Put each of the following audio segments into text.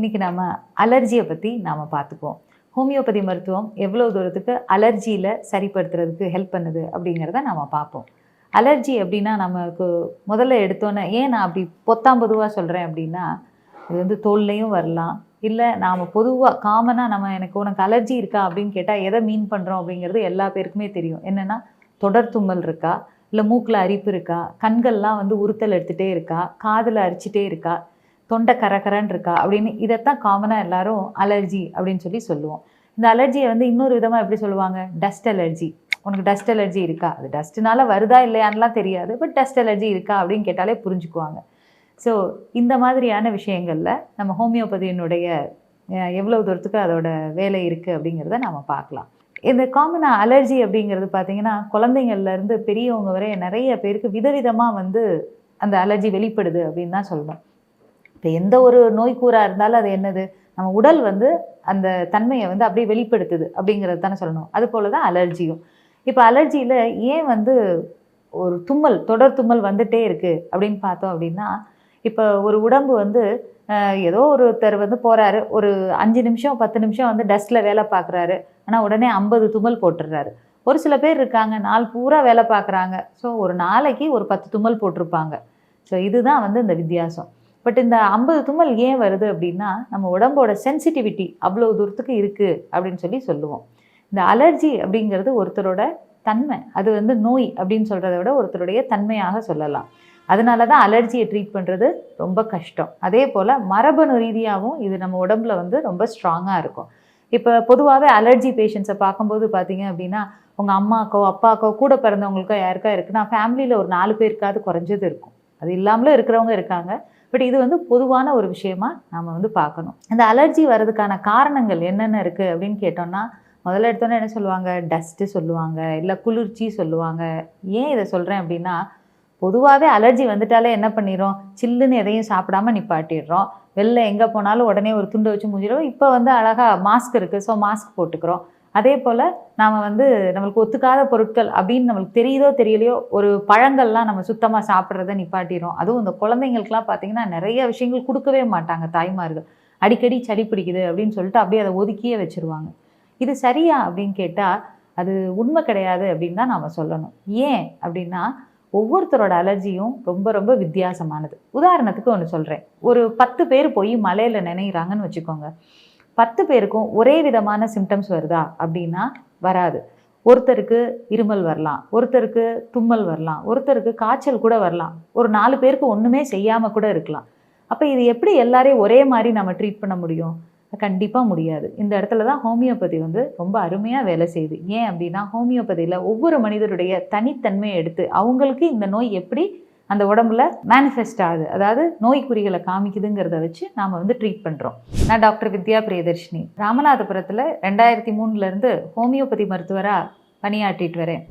இன்னைக்கு நம்ம அலர்ஜியை பற்றி நாம் பார்த்துக்குவோம். ஹோமியோபதி மருத்துவம் எவ்வளோ தூரத்துக்கு அலர்ஜியில் சரிப்படுத்துறதுக்கு ஹெல்ப் பண்ணுது அப்படிங்கிறத நாம் பார்ப்போம். அலர்ஜி அப்படின்னா நமக்கு முதல்ல எடுத்தோன்னே ஏன் நான் அப்படி பொத்தாம் பொதுவாக சொல்கிறேன் அப்படின்னா இது வந்து தோல்லையும் வரலாம். இல்லை நாம் பொதுவாக காமனாக நம்ம எனக்கு உனக்கு அலர்ஜி இருக்கா அப்படின்னு கேட்டால் எதை மீன் பண்ணுறோம் அப்படிங்கிறது எல்லா பேருக்குமே தெரியும். என்னென்னா தொடர் தும்மல் இருக்கா? இல்லை மூக்கில் அரிப்பு இருக்கா? கண்கள்லாம் வந்து உறுத்தல் எடுத்துகிட்டே இருக்கா? காதில் அரிச்சிட்டே இருக்கா? தொண்டை கரகரன்னு இருக்கா? அப்படின்னு இதைத்தான் காமனாக எல்லாரும் அலர்ஜி அப்படின்னு சொல்லி சொல்லுவோம். இந்த அலர்ஜியை வந்து இன்னொரு விதமாக எப்படி சொல்லுவாங்க? டஸ்ட் அலர்ஜி உனக்கு டஸ்ட் அலர்ஜி இருக்கா? அது டஸ்ட்னால வருதா இல்லையான்லாம் தெரியாது பட் டஸ்ட் அலர்ஜி இருக்கா அப்படின்னு கேட்டாலே புரிஞ்சுக்குவாங்க. ஸோ இந்த மாதிரியான விஷயங்களில் நம்ம ஹோமியோபதியினுடைய எவ்வளோ எவ்வளவு தூரத்துக்கு அதோட வேலை இருக்குது அப்படிங்கிறத நம்ம பார்க்கலாம். இந்த காமனாக அலர்ஜி அப்படிங்கிறது பார்த்தீங்கன்னா குழந்தைங்கள்லேருந்து பெரியவங்க வரை நிறைய பேருக்கு விதவிதமாக வந்து அந்த அலர்ஜி வெளிப்படுது அப்படின்னு தான் சொல்லணும். இப்போ எந்த ஒரு நோய்க்கூறாக இருந்தாலும் அது என்னது? நம்ம உடல் வந்து அந்த தன்மையை வந்து அப்படியே வெளிப்படுத்துது அப்படிங்கிறது தானே சொல்லணும். அது போல தான் அலர்ஜியும். இப்போ அலர்ஜியில் ஏன் வந்து ஒரு தும்மல் தொடர் தும்மல் வந்துட்டே இருக்குது அப்படின்னு பார்த்தோம் அப்படின்னா இப்போ ஒரு உடம்பு வந்து ஏதோ ஒருத்தர் வந்து போகிறாரு ஒரு அஞ்சு நிமிஷம் பத்து நிமிஷம் வந்து டஸ்ட்டில் வேலை பார்க்குறாரு. ஆனால் உடனே ஐம்பது தும்மல் போட்டுடுறாரு. ஒரு சில பேர் இருக்காங்க நாள் பூரா வேலை பார்க்குறாங்க. ஸோ ஒரு நாளைக்கு ஒரு பத்து தும்மல் போட்டிருப்பாங்க. ஸோ இதுதான் வந்து இந்த வித்தியாசம். பட் இந்த ஐம்பது தும்மல் ஏன் வருது அப்படின்னா நம்ம உடம்போட சென்சிட்டிவிட்டி அவ்வளோ தூரத்துக்கு இருக்குது அப்படின்னு சொல்லி சொல்லுவோம். இந்த அலர்ஜி அப்படிங்கிறது ஒருத்தரோட தன்மை அது வந்து நோய் அப்படின்னு சொல்கிறத விட ஒருத்தருடைய தன்மையாக சொல்லலாம். அதனால தான் அலர்ஜியை ட்ரீட் பண்ணுறது ரொம்ப கஷ்டம். அதே போல் மரபணு ரீதியாகவும் இது நம்ம உடம்புல வந்து ரொம்ப ஸ்ட்ராங்காக இருக்கும். இப்போ பொதுவாகவே அலர்ஜி பேஷண்ட்ஸை பார்க்கும்போது பார்த்தீங்க அப்படின்னா உங்கள் அம்மாக்கோ அப்பாக்கோ கூட பிறந்தவங்களுக்கோ யாருக்கா இருக்குன்னா ஃபேமிலியில் ஒரு நாலு பேருக்காவது குறைஞ்சது இருக்கும். அது இல்லாமலும் இருக்கிறவங்க இருக்காங்க. பட் இது வந்து பொதுவான ஒரு விஷயமா நாம் வந்து பார்க்கணும். இந்த அலர்ஜி வர்றதுக்கான காரணங்கள் என்னென்ன இருக்குது அப்படின்னு கேட்டோம்னா முதல்ல எடுத்தோன்னே என்ன சொல்லுவாங்க? டஸ்ட்டு சொல்லுவாங்க இல்லை குளிர்ச்சி சொல்லுவாங்க. ஏன் இதை சொல்கிறேன் அப்படின்னா பொதுவாகவே அலர்ஜி வந்துட்டாலே என்ன பண்ணிடுறோம்? சில்லுன்னு எதையும் சாப்பிடாம நிப்பாட்டிடுறோம். வெளில எங்கே போனாலும் உடனே ஒரு துண்டை வச்சு முடிஞ்சிடும் இப்போ வந்து அழகாக மாஸ்க் இருக்குது ஸோ மாஸ்க் போட்டுக்கிறோம். அதே போல் நாம் வந்து நம்மளுக்கு ஒத்துக்காத பொருட்கள் அப்படின்னு நம்மளுக்கு தெரியுதோ தெரியலையோ ஒரு பழங்கள்லாம் நம்ம சுத்தமாக சாப்பிட்றத நிப்பாட்டிடும் அதுவும் இந்த குழந்தைங்களுக்குலாம் பார்த்தீங்கன்னா நிறைய விஷயங்கள் கொடுக்கவே மாட்டாங்க தாய்மார்கள். அடிக்கடி சளி பிடிக்குது அப்படின்னு சொல்லிட்டு அப்படியே அதை ஒதுக்கியே வச்சுருவாங்க. இது சரியா அப்படின்னு கேட்டால் அது உண்மை கிடையாது அப்படின்னு தான் நாம் சொல்லணும். ஏன் அப்படின்னா ஒவ்வொருத்தரோட அலர்ஜியும் ரொம்ப ரொம்ப வித்தியாசமானது. உதாரணத்துக்கு ஒன்று சொல்கிறேன் ஒரு பத்து பேர் போய் மலையில் நினைக்கிறாங்கன்னு வச்சுக்கோங்க. பத்து பேருக்கும் ஒரே விதமான சிம்டம்ஸ் வருதா அப்படின்னா வராது. ஒருத்தருக்கு இருமல் வரலாம் ஒருத்தருக்கு தும்மல் வரலாம் ஒருத்தருக்கு காய்ச்சல் கூட வரலாம். ஒரு நாலு பேருக்கு ஒன்றுமே செய்யாமல் கூட இருக்கலாம். அப்போ இது எப்படி எல்லாரையும் ஒரே மாதிரி நம்ம ட்ரீட் பண்ண முடியும்? கண்டிப்பாக முடியாது. இந்த இடத்துல தான் ஹோமியோபதி வந்து ரொம்ப அருமையாக வேலை செய்யுது. ஏன் அப்படின்னா ஹோமியோபதியில் ஒவ்வொரு மனிதருடைய தனித்தன்மையை எடுத்து அவங்களுக்கு இந்த நோய் எப்படி அந்த உடம்புல மேனிஃபெஸ்ட் ஆகுது. அதாவது நோய் குறிகளை காமிக்குதுங்கிறத வச்சு நாம் வந்து ட்ரீட் பண்ணுறோம் நான் டாக்டர் வித்யா பிரியதர்ஷினி. ராமநாதபுரத்தில் ரெண்டாயிரத்தி மூணுலேருந்து ஹோமியோபதி மருத்துவராக பணியாற்றிட்டு வரேன்.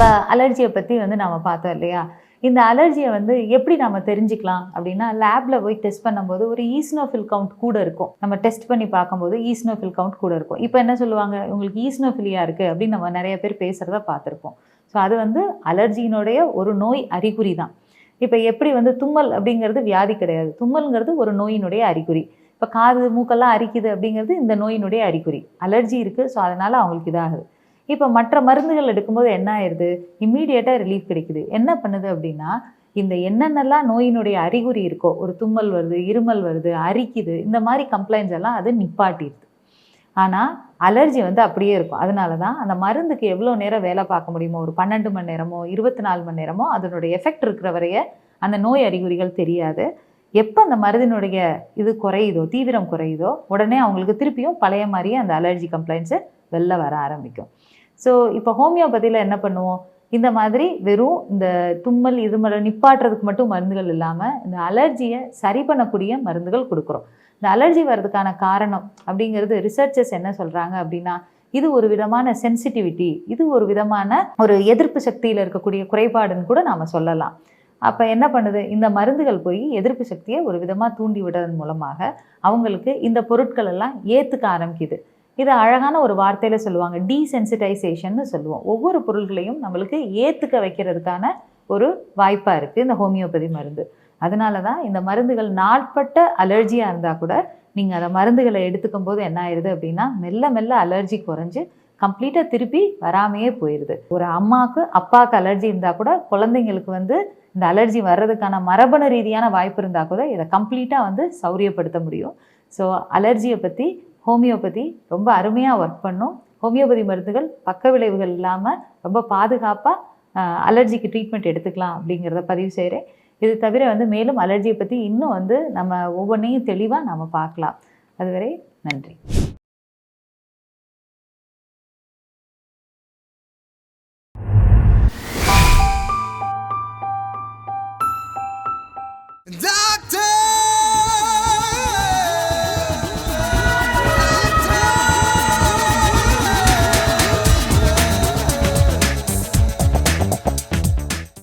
இப்போ அலர்ஜியை பற்றி வந்து நாம் பார்த்தோம் இல்லையா? இந்த அலர்ஜியை வந்து எப்படி நம்ம தெரிஞ்சுக்கலாம் அப்படின்னா லேபில் போய் டெஸ்ட் பண்ணும்போது ஒரு ஈஸ்னோஃபில் கவுண்ட் கூட இருக்கும். நம்ம டெஸ்ட் பண்ணி பார்க்கும்போது ஈஸ்னோஃபில் கவுண்ட் கூட இருக்கும். இப்போ என்ன சொல்லுவாங்க? உங்களுக்கு ஈஸ்னோஃபிலியா இருக்குது அப்படின்னு நம்ம நிறைய பேர் பேசுகிறத பார்த்துருப்போம். ஸோ அது வந்து அலர்ஜியினுடைய ஒரு நோய் அறிகுறி தான். இப்போ எப்படி வந்து தும்மல் அப்படிங்கிறது வியாதி கிடையாது. தும்மல்ங்கிறது ஒரு நோயினுடைய அறிகுறி. இப்போ காது மூக்கெல்லாம் அரிக்குது அப்படிங்கிறது இந்த நோயினுடைய அறிகுறி. அலர்ஜி இருக்குது ஸோ அதனால் அவங்களுக்கு இதாகுது. இப்போ மற்ற மருந்துகள் எடுக்கும்போது என்ன ஆயிடுது இம்மீடியட்டாக ரிலீஃப் கிடைக்குது. என்ன பண்ணுது அப்படின்னா இந்த என்னென்னலாம் நோயினுடைய அறிகுறி இருக்கோ ஒரு தும்மல் வருது இருமல் வருது அரிக்குது இந்த மாதிரி கம்ப்ளைண்ட்ஸ் எல்லாம் அது நிப்பாட்டிடுது. ஆனால் அலர்ஜி வந்து அப்படியே இருக்கும். அதனால தான் அந்த மருந்துக்கு எவ்வளோ நேரம் வேலை பார்க்க முடியுமோ ஒரு பன்னெண்டு மணி நேரமோ இருபத்தி நாலு மணி நேரமோ அதனுடைய எஃபெக்ட் இருக்கிற வரைய அந்த நோய் அறிகுறிகள் தெரியாது. எப்போ அந்த மருந்தினுடைய இது குறையுதோ தீவிரம் குறையுதோ உடனே அவங்களுக்கு திருப்பியும் பழைய மாதிரியே அந்த அலர்ஜி கம்ப்ளைண்ட்ஸு வெளில வர ஆரம்பிக்கும். ஸோ இப்போ ஹோமியோபதியில் என்ன பண்ணுவோம்? இந்த மாதிரி வெறும் இந்த தும்மல் இருமல் நிப்பாட்டுறதுக்கு மட்டும் மருந்துகள் இல்லாமல் இந்த அலர்ஜியை சரி பண்ணக்கூடிய மருந்துகள் கொடுக்குறோம். இந்த அலர்ஜி வர்றதுக்கான காரணம் அப்படிங்கிறது ரிசர்ச்சர்ஸ் என்ன சொல்கிறாங்க அப்படின்னா இது ஒரு விதமான சென்சிட்டிவிட்டி இது ஒரு விதமான ஒரு எதிர்ப்பு சக்தியில் இருக்கக்கூடிய குறைபாடுன்னு கூட நாம் சொல்லலாம். அப்போ என்ன பண்ணுது? இந்த மருந்துகள் போய் எதிர்ப்பு சக்தியை ஒரு விதமாக தூண்டி விடுறதன் மூலமாக அவங்களுக்கு இந்த பொருட்கள் எல்லாம் ஏற்றுக்க ஆரம்பிக்குது. இது அழகான ஒரு வார்த்தையில் சொல்லுவாங்க. டீசென்சிட்டைசேஷன்னு சொல்லுவோம். ஒவ்வொரு பொருள்களையும் நம்மளுக்கு ஏற்றுக்க வைக்கிறதுக்கான ஒரு வாய்ப்பாக இருக்குது இந்த ஹோமியோபதி மருந்து. அதனால தான் இந்த மருந்துகள் நாட்பட்ட அலர்ஜியாக இருந்தால் கூட நீங்கள் அந்த மருந்துகளை எடுத்துக்கும் போது என்ன ஆயிடுது அப்படின்னா மெல்ல மெல்ல அலர்ஜி குறைஞ்சு கம்ப்ளீட்டாக திருப்பி வராமையே போயிடுது ஒரு அம்மாவுக்கு அப்பாவுக்கு அலர்ஜி இருந்தால் கூட குழந்தைங்களுக்கு வந்து இந்த அலர்ஜி வர்றதுக்கான மரபணு ரீதியான வாய்ப்பு இருந்தால் கூட இதை கம்ப்ளீட்டாக வந்து சௌரியப்படுத்த முடியும். ஸோ அலர்ஜியை பற்றி ஹோமியோபதி ரொம்ப அருமையாக ஒர்க் பண்ணும். ஹோமியோபதி மருந்துகள் பக்க விளைவுகள் இல்லாமல் ரொம்ப பாதுகாப்பாக அலர்ஜிக்கு ட்ரீட்மெண்ட் எடுத்துக்கலாம் அப்படிங்கிறத பதிவு செய்கிறேன் இது தவிர வந்து மேலும் அலர்ஜியை பற்றி இன்னும் வந்து நம்ம ஒவ்வொன்றையும் தெளிவாக நம்ம பார்க்கலாம். அதுவரை நன்றி.